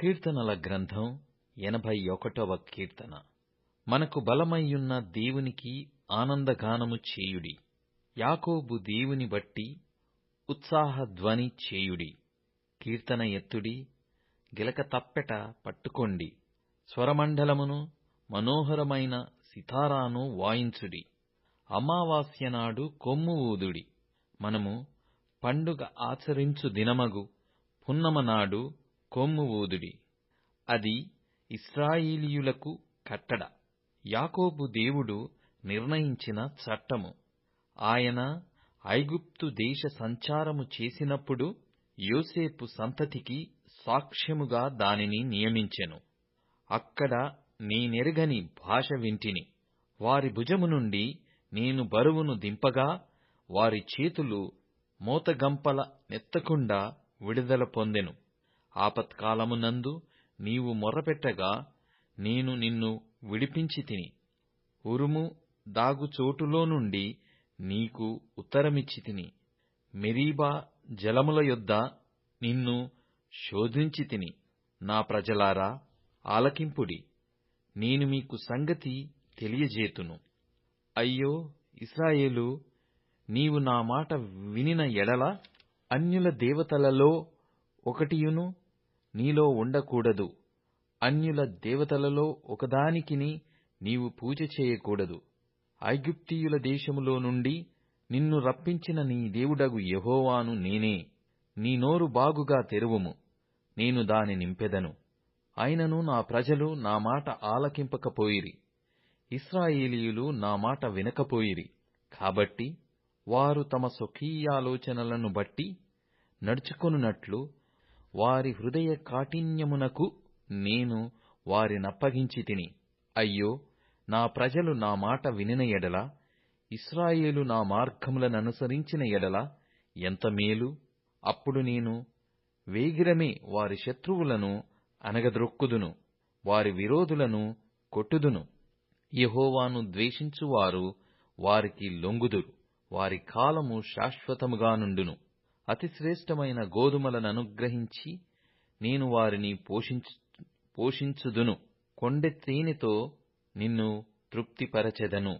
కీర్తనల గ్రంథం ఎనభై ఒకటవ కీర్తన. మనకు బలమయ్యున్న దేవునికి ఆనందగానము చేయుడి. యాకోబు దేవుని బట్టి ఉత్సాహధ్వని చేయుడి. కీర్తన ఎత్తుడి గిలక తప్పెట పట్టుకోండి. స్వరమండలమును మనోహరమైన సితారాను వాయించుడి. అమావాస్య నాడు కొమ్ము ఊదుడి. మనము పండుగ ఆచరించు దినమగు పున్నమ నాడు కొమ్ము ఊదుడి. అది ఇశ్రాయేలీయులకు కట్టడ. యాకోబు దేవుడు నిర్ణయించిన చట్టము. ఆయన ఐగుప్తు దేశ సంచారము చేసినప్పుడు యోసేపు సంతతికి సాక్ష్యముగా దానిని నియమించెను. అక్కడ నేనెరగని భాష వింటిని. వారి భుజము నుండి నేను బరువును దింపగా వారి చేతులు మోతగంపల నెత్తకుండా విడుదల పొందెను. ఆపత్కాలమునందు నీవు మొర్రపెట్టగా నేను నిన్ను విడిపించితిని ఉరుము దాగుచోటులో నుండి నీకు ఉత్తరమిచ్చితిని మెరీబా జలముల యొద్ద నిన్ను శోధించితిని నా ప్రజలారా ఆలకింపుడి. నేను మీకు సంగతి తెలియజేతును. అయ్యో ఇశ్రాయేలూ నీవు నా మాట వినిన ఎడల అన్యుల దేవతలలో ఒకటియును నీలో ఉండకూడదు. అన్యుల దేవతలలో ఒకదానికిని నీవు పూజ చేయకూడదు. ఐగుప్తీయుల దేశములో నుండి నిన్ను రప్పించిన నీ దేవుడగు యెహోవాను నేనే. నీ నోరు బాగుగా తెరువుము. నేను దాని నింపెదను. అయినను నా ప్రజలు నా మాట ఆలకింపకపోయిరి. ఇస్రాయేలీయులు నా మాట వినకపోయిరి. కాబట్టి వారు తమ స్వకీయాలోచనలను బట్టి నడుచుకొనున్నట్లు వారి హృదయ కాఠిన్యమునకు నేను వారినప్పగించితిని అయ్యో నా ప్రజలు నా మాట వినిన ఎడల ఇస్రాయేలు నా మార్గములననుసరించిన ఎడల ఎంత మేలు. అప్పుడు నేను వేగిరమే వారి శత్రువులను అనగద్రొక్కుదును వారి విరోధులను కొట్టుదును. యహోవాను ద్వేషించువారు వారికి లొంగుదురు వారి కాలము శాశ్వతముగా నుండును అతిశ్రేష్టమైన గోధుమలననుగ్రహించి నేను వారిని పోషించు పోషించుదును. కొండె తేనెతో నిన్ను తృప్తిపరచెదను.